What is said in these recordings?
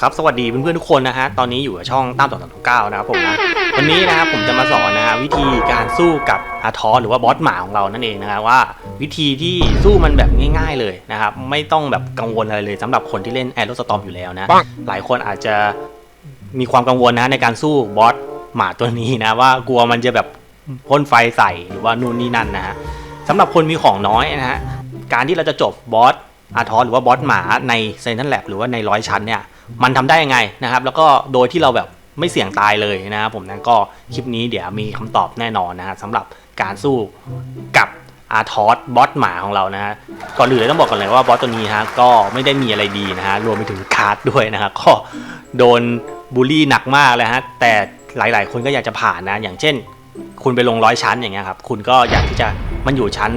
ครับสวัสดีเพื่อนๆทุกคนนะฮะตอนนี้อยู่กับช่องตั้มต่อสองเก้านะครับผมนะวันนี้นะครับผมจะมาสอนนะฮะวิธีการสู้กับอาทอหรือว่าบอสหมาของเรานั่นเองนะฮะว่า วิธีที่สู้มันแบบง่าย ๆเลยนะครับไม่ต้องแบบกังวลอะไรเลยสำหรับคนที่เล่นแอโรสตอมอยู่แล้วนะหลายคนอาจจะมีความกังวลนะในการสู้บอสหมาตัวนี้นะว่ากลัวมันจะแบบพ่นไฟใส่หรือว่านู่นนี่นั่นนะฮะสำหรับคนมีของน้อยนะฮะการที่เราจะจบบอสอาทอหรือว่าบอสหมาในเซนทันแลบหรือว่าในร้อยชั้นเนี่ย มันทำได้ยังไงนะครับ แล้วก็โดยที่เราแบบไม่เสี่ยงตายเลยนะครับผมนั้นก็คลิปนี้เดี๋ยวมีคำตอบแน่นอนนะฮะสำหรับการสู้กับอาทอสบอสหมาของเรานะฮะก่อนอื่นเลยต้องบอกก่อนเลยว่าบอสตัวนี้ฮะก็ไม่ได้มีอะไรดีนะฮะรวมไปถึงคาร์ดด้วยนะฮะก็โดนบูลลี่หนักมากเลยฮะแต่หลาย ๆ คนก็อยากจะผ่านนะ อย่างเช่น คุณไปลงร้อยชั้นอย่างเงี้ยครับคุณก็อยากที่จะมันอยู่ชั้น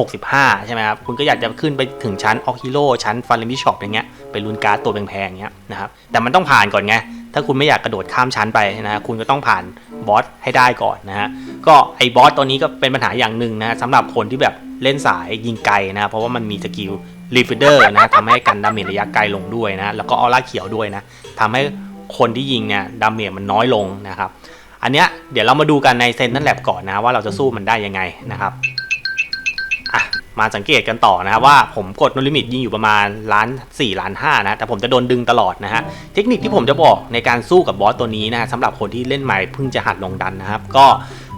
65 ใช่ไหมครับ คุณก็อยากจะขึ้นไปถึงชั้นออกฮิโรชั้นฟันเลมิช็อปอย่างเงี้ยไปลุ้นการ์ดตัวแพงๆเงี้ยนะครับ แต่มันต้องผ่านก่อนไง ถ้าคุณไม่อยากกระโดดข้ามชั้นไปนะคุณก็ต้องผ่านบอสให้ได้ก่อนนะฮะ ก็ไอ้บอสตัวนี้ก็เป็นปัญหาอย่างหนึ่งนะสำหรับคนที่แบบเล่นสายยิงไกลนะเพราะว่ามันมีสกิลรีฟิเดอร์นะทำให้กันดาเมจระยะไกลลงด้วยนะแล้วก็ออร่าเขียวด้วยนะทำให้คนที่ยิงเนี่ยดาเมจมันน้อยลงนะครับอันเนี้ยเดี๋ยวเรามาดูกันในเซนนั่นแลบก่อนนะว่าเราจะสู้มันได้ยังไงนะครับอ่ มาสังเกตกันต่อนะครับว่าผมกดโนลิมิตยิงอยู่ประมาณล้าน4ล้าน5นะแต่ผมจะโดนดึงตลอดนะฮะเทคนิคที่ผมจะบอกในการสู้กับบอสตัวนี้นะสำหรับคนที่เล่นใหม่เพิ่งจะหัดลงดันนะครับ ก็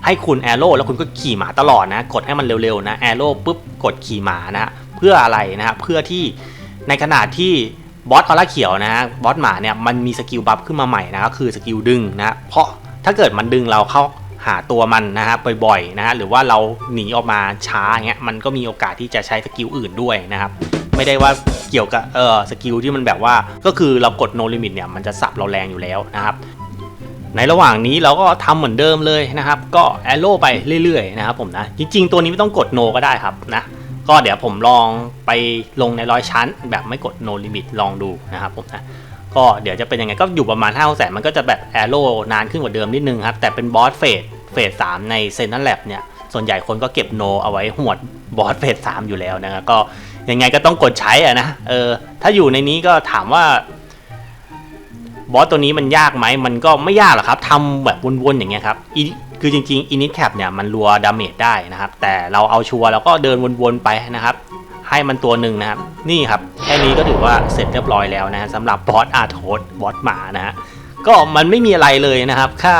ให้คุณแอโร่แล้วคุณก็ขี่หมาตลอดนะ กดให้มันเร็วๆนะแอโร่ปุ๊บกดขี่หมานะเพื่ออะไรนะฮะเพื่อที่ในขณะที่บอสออร่าเขียวนะฮะบอสหมาเนี่ยมันมีสกิลบัฟขึ้นมาใหม่นะก็คือสกิลดึงนะเพราะถ้าเกิดมันดึงเราเข้า หาตัวมันนะฮะบ่อยๆนะฮะหรือว่าเราหนีออกมาช้าเงี้ยมันก็มีโอกาสที่จะใช้สกิลอื่นด้วยนะครับไม่ได้ว่าเกี่ยวกับเออสกิลที่มันแบบว่าก็คือเรากด no limit เนี่ยมันจะสับเราแรงอยู่แล้วนะครับในระหว่างนี้เราก็ทำเหมือนเดิมเลยนะครับ ก็แอโร่ไปเรื่อยๆนะครับผมนะจริง ๆ ตัวนี้ไม่ต้องกด no ก็ได้ครับนะก็เดี๋ยวผมลองไปลงในร้อยชั้น แบบไม่กด no limit ลองดูนะครับผมนะก็เดี๋ยวจะเป็นยังไงก็อยู่ประมาณ5้าแสนมันก็จะแบบแอโร่นานขึ้นกว่าเดิมนิดนึงครับแต่เป็นบอสเฟส เฟสสามในเซนนัลแลบเนี่ยส่วนใหญ่คนก็เก็บโนเอาไว้หวดบอสเฟสสามอยู่แล้วนะครับก็ยังไงก็ต้องกดใช้อะนะเออถ้าอยู่ในนี้ก็ถามว่าบอสตัวนี้มันยากไหมมันก็ไม่ยากหรอกครับทำแบบวนๆอย่างเงี้ยครับอีคือจริงๆอินิแคปเนี่ยมันรัวดาเมจได้นะครับ แต่เราเอาชัวร์เราก็เดินวนๆไปนะครับ ให้มันตัวหนึ่งนะครับ นี่ครับ แค่นี้ก็ถือว่าเสร็จเรียบร้อยแล้วนะฮะสำหรับบอสอาร์โทสบอสหมานะฮะก็มันไม่มีอะไรเลยนะครับถ้า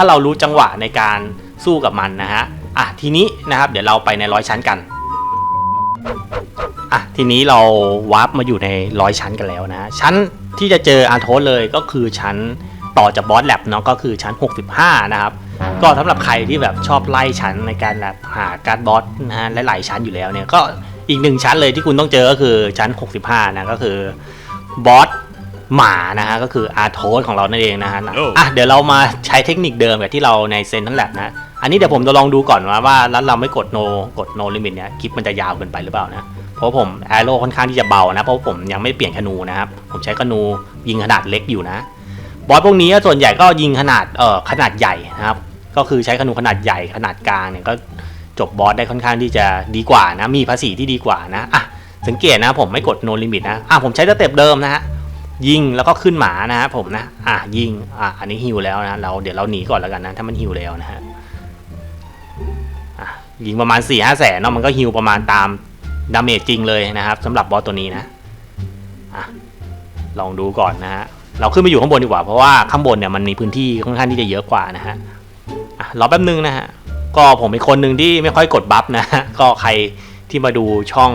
ถ้าเรารู้จังหวะในการสู้กับมันนะฮะอะทีนี้นะครับเดี๋ยวเราไปในร้อยชั้นกันอะทีนี้เราวาร์ปมาอยู่ในร้อยชั้นกันแล้วนะชั้นที่จะเจออาร์โทสเลยก็คือชั้นต่อจากบอสแลบเนาะก็คือชั้น 65 นะครับ ก็สำหรับใครที่แบบชอบไล่ชั้นในการแบบหาการ์ดบอสนะฮะหลายๆชั้นอยู่แล้วเนี่ยก็อีกหนึ่งชั้นเลยที่คุณต้องเจอก็คือชั้น 65 นะก็คือบอส หมานะฮะก็คืออาร์โทสของเรานั่นเองนะฮะนะโอ้อะเดี๋ยวเรามาใช้เทคนิคเดิมแบบที่เราในเซนทั้งแลบนะอันนี้เดี๋ยวผมจะลองดูก่อนว่าว่าแล้วเราไม่กดโนกดโนลิมิตเนี่ยคลิปมันจะยาวเกินไปหรือเปล่านะเพราะผมแอโร่ค่อนข้างที่จะเบานะเพราะผมยังไม่เปลี่ยนธนูนะครับผมใช้ธนูยิงขนาดเล็กอยู่นะ บอสพวกนี้ส่วนใหญ่ก็ยิงขนาดเอ่อขนาดใหญ่นะครับก็คือใช้ธนูขนาดใหญ่ขนาดกลางเนี่ยก็จบบอสได้ค่อนข้างที่จะดีกว่านะมีภาษีที่ดีกว่านะอะสังเกตนะผมไม่กดโนลิมิตนะอะผมใช้สเต็ปเดิมนะฮะ ยิงแล้วก็ขึ้นหมานะฮะผมนะ อะยิง อะอันนี้ฮิวแล้วนะเราเดี๋ยวเราหนีก่อนแล้วกันนะ ถ้ามันฮิวแล้วนะฮะอะยิงประมาณ4ี่ห้าแสนเนาะมันก็ฮิวประมาณตามดาเมจจริงเลยนะครับสำหรับบอสตัวนี้นะอะลองดูก่อนนะฮะเราขึ้นไปอยู่ข้างบนดีกว่าเพราะว่าข้างบนเนี่ยมันมีพื้นที่ค่อนข้างที่จะเยอะกว่านะฮะอะรอแป๊บนึงนะฮะก็ผมเป็นคนหนึ่งที่ไม่ค่อยกดบัฟนะฮะก็ใครที่มาดูช่อง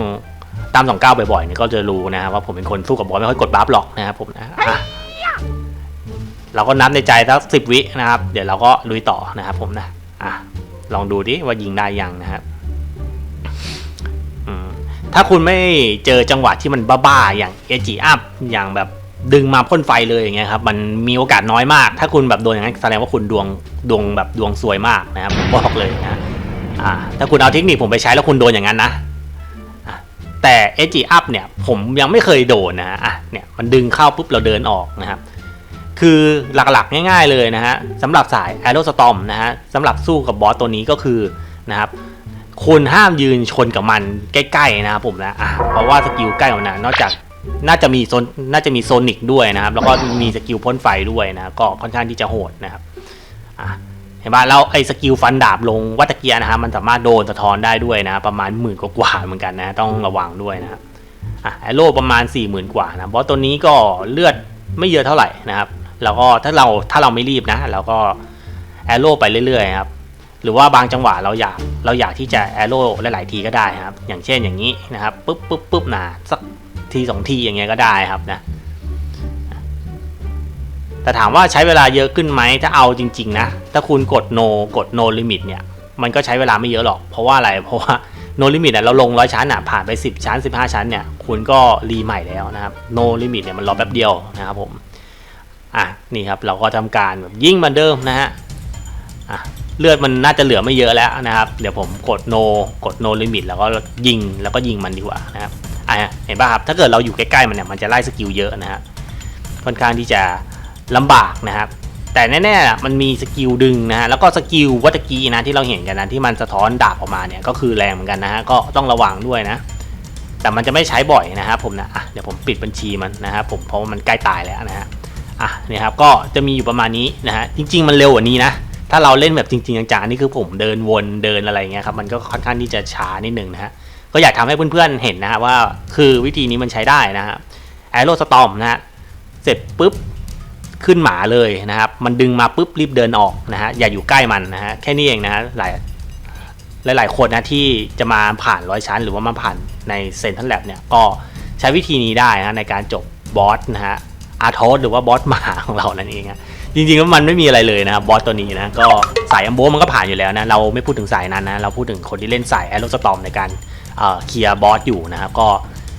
ตามสองเก้าบ่อยๆเนี่ยก็จะรู้นะฮะว่าผมเป็นคนสู้กับบอสไม่ค่อยกดบัฟหรอกนะครับผมนะอะเราก็นับในใจสักสิบวินะครับ เดี๋ยวเราก็ลุยต่อนะครับผมนะอะลองดูดิว่ายิงได้ยังนะครับถ้าคุณไม่เจอจังหวะที่มันบ้าๆอย่างเอจิอัพอย่างแบบดึงมาพ่นไฟเลยอย่างเงี้ยครับมันมีโอกาสน้อยมาก ถ้าคุณแบบโดนอย่างนั้นแสดงว่าคุณดวงดวงแบบดวงซวยมากนะครับผมบอกเลยนะอ่าถ้าคุณเอาเทคนิคผมไปใช้แล้วคุณโดนอย่างนั้นนะ แต่เอจิอัพเนี่ยผมยังไม่เคยโดนนะฮะอะเนี่ยมันดึงเข้าปุ๊บเราเดินออกนะครับคือหลักๆง่ายๆเลยนะฮะสำหรับสาย a อโรสตอมนะฮะสำหรับสู้กับบอสตัวนี้ก็คือนะครับคุณห้ามยืนชนกับมันใกล้ๆนะครับผมนะอะเพราะว่าสกิลใกล้ของมันนะนอกจากน่าจะมีโซนน่าจะมีโซนิกด้วยนะครับ แล้วก็มีสกิลพ่นไฟด้วยนะก็ค่อนข้างที่จะโหดนะครับอะ เห็นป่ะแล้วไอ้สกิลฟันดาบลงวัตเกียนะครับมันสามารถโดนสะท้อนได้ด้วยนะ ประมาณหมื่นกว่าเหมือนกันนะต้องระวังด้วยนะครับอะแอโร่ประมาณ4ี่หมื่นกว่านะบอสตัวนี้ก็เลือดไม่เยอะเท่าไหร่นะครับ แล้วก็ถ้าเราถ้าเราไม่รีบนะเราก็แอโร่ไปเรื่อยๆครับหรือว่าบางจังหวะเราอยากเราอยากที่จะแอโร่หลายๆทีก็ได้ครับ อย่างเช่นอย่างนี้นะครับปุ๊บปุ๊บปุ๊บนะสักทีสองทีอย่างเงี้ยก็ได้ครับนะ แต่ถามว่าใช้เวลาเยอะขึ้นไหมถ้าเอาจริง ๆ นะ ถ้าคุณกด no กด no limit เนี่ย มันก็ใช้เวลาไม่เยอะหรอก เพราะว่าอะไร เพราะว่า no limit อะเราลงร้อยชั้นอะผ่านไป 10 ชั้น 15 ชั้นเนี่ย คุณก็รีใหม่แล้วนะครับ no limit เนี่ยมันรอแป๊บเดียวนะครับผม อะ นี่ครับ เราก็ทำการแบบยิ่งมือนเดิมนะฮะ อะ เลือดมันน่าจะเหลือไม่เยอะแล้วนะครับ เดี๋ยวผมกด no กด no limit แล้วก็ยิง แล้วก็ยิงมันดีกว่านะครับ อะ เห็นป่ะครับ ถ้าเกิดเราอยู่ใกล้ๆมันเนี่ย มันจะไล่สกิลเยอะนะฮะ ค่อนข้างที่จะ ลำบากนะครับแต่แน่ๆมันมีสกิลดึงนะฮะแล้วก็สกิลวัตกี้นะที่เราเห็นกันนะที่มันสะท้อนดาบออกมาเนี่ยก็คือแรงเหมือนกันนะฮะก็ต้องระวังด้วยนะ แต่มันจะไม่ใช้บ่อยนะครับผมนะอะเดี๋ยวผมปิดบัญชีมันนะครับผมเพราะว่ามันใกล้ตายแล้วนะฮะอะเนี่ยครับก็จะมีอยู่ประมาณนี้นะฮะจริง ๆ มันเร็วกว่านี้นะถ้าเราเล่นแบบจริงๆจังๆนี่คือผมเดินวนเดินอะไรเงี้ยครับมันก็ค่อนข้างที่จะช้านิดนึงนะฮะก็อยากทำให้เพื่อนๆเห็นนะฮะว่าคือวิธีนี้มันใช้ได้นะฮะแอโรสตอมนะฮะเสร็จปุ๊บ ขึ้นหมาเลยนะครับ มันดึงมาปุ๊บรีบเดินออกนะฮะอย่าอยู่ใกล้มันนะฮะแค่นี้เองนะฮะหลายหลาย ๆ คนนะที่จะมาผ่านร้อยชั้น หรือว่ามาผ่านในเซนทันแลบเนี่ยก็ใช้วิธีนี้ได้นะในการจบบอสนะฮะอาร์ทอสหรือว่าบอสหมาของเรานั่นเองนะจริงๆแล้วมันไม่มีอะไรเลยนะครับบอสตัวนี้นะก็สายอัมโบมันก็ผ่านอยู่แล้วนะเราไม่พูดถึงสายนั้นนะเราพูดถึงคนที่เล่นสายแอโรสตอมในการเอ่อเคลียร์บอสอยู่นะครับก็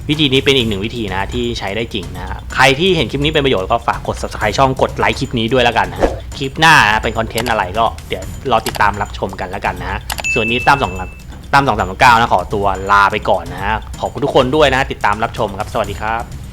วิธีนี้เป็นอีกหนึ่งวิธีนะที่ใช้ได้จริงนะใครที่เห็นคลิปนี้เป็นประโยชน์ก็ฝากกด subscribe ช่องกดไลค์คลิปนี้ด้วยแล้วกันนะคลิปหน้านะเป็นคอนเทนต์อะไรก็เดี๋ยวรอติดตามรับชมกันแล้วกันนะส่วนนี้ตามสองตามสองสามเก้านะขอตัวลาไปก่อนนะขอบคุณทุกคนด้วยนะติดตามรับชมครับสวัสดีครับ